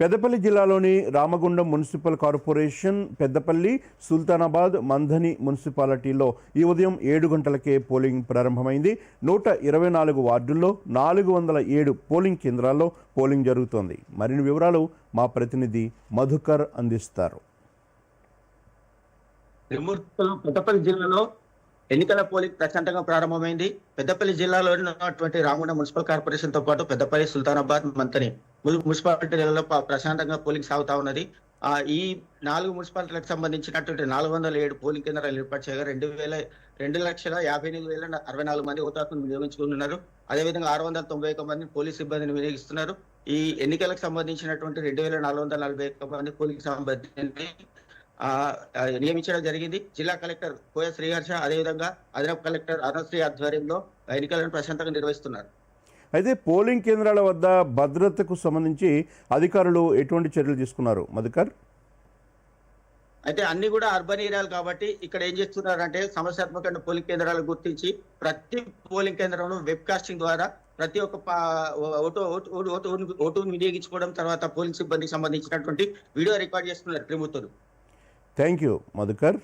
పెద్దపల్లి జిల్లాలోని Ramagundam municipal corporation Peddapalli Sultanabad Manthani మున్సిపాలిటీలో ఈ ఉదయం ఏడు గంటలకే పోలింగ్ ప్రారంభమైంది. నూట ఇరవై నాలుగు వార్డుల్లో నాలుగు వందల ఏడు పోలింగ్ కేంద్రాల్లో పోలింగ్ జరుగుతోంది. మరిన్ని వివరాలు మా ప్రతినిధి మధుకర్ అందిస్తారు. పెద్దపల్లి జిల్లాలో ఎన్నికల పోలింగ్ ప్రశాంతంగా ప్రారంభమైంది. పెద్దపల్లి జిల్లాలో ఉన్నటువంటి రామగుండ మున్సిపల్ కార్పొరేషన్తో పాటు పెద్దపల్లి సుల్తానాబాద్ మంతని మున్సిపాలిటీలలో ప్రశాంతంగా పోలింగ్ సాగుతా ఉన్నది. ఈ నాలుగు మున్సిపాలిటీలకు సంబంధించినటువంటి నాలుగు వందల ఏడు పోలింగ్ కేంద్రాలు ఏర్పాటు చేయగా రెండు వేల రెండు లక్షల యాభై ఎనిమిది వేల అరవై నాలుగు మంది హుతాత్మను వినియోగించుకుంటున్నారు అదేవిధంగా ఆరు వందల తొంభై ఒక్క మంది పోలీస్ సిబ్బందిని వినియోగిస్తున్నారు. ఈ ఎన్నికలకు సంబంధించినటువంటి రెండు వేల నాలుగు వందల నలభై ఒక్క మంది పోలింగ్ సంబంధించి నియమించడం జరిగింది. జిల్లా కలెక్టర్ కోయ శ్రీహర్ష అదేవిధంగా అదనపు కలెక్టర్ అరుణశ్రీ ఆధ్వర్యంలో ఎన్నికలను ప్రశాంతంగా నిర్వహిస్తున్నారు. అయితే పోలింగ్ కేంద్రాల వద్ద భద్రతకు సంబంధించి అధికారులు ఎటువంటి చర్యలు తీసుకున్నారు? మధుకర్? అయితే అన్ని కూడా అర్బన్ ఏరియాలు కాబట్టి ఇక్కడ ఏం చేస్తున్నారంటే సమస్యాత్మక పోలింగ్ కేంద్రాలు గుర్తించి ప్రతి పోలింగ్ కేంద్రంలో వెబ్ కాస్టింగ్ ద్వారా ప్రతి ఒక్క ఓటు ఓటు ఓటు ఓటు ఓటును వినియోగించుకోవడం తర్వాత పోలింగ్ సిబ్బందికి సంబంధించినటువంటి వీడియో రికార్డ్ చేస్తున్నారు త్రిమూర్తులు థ్యాంక్ యూ మధుకర్.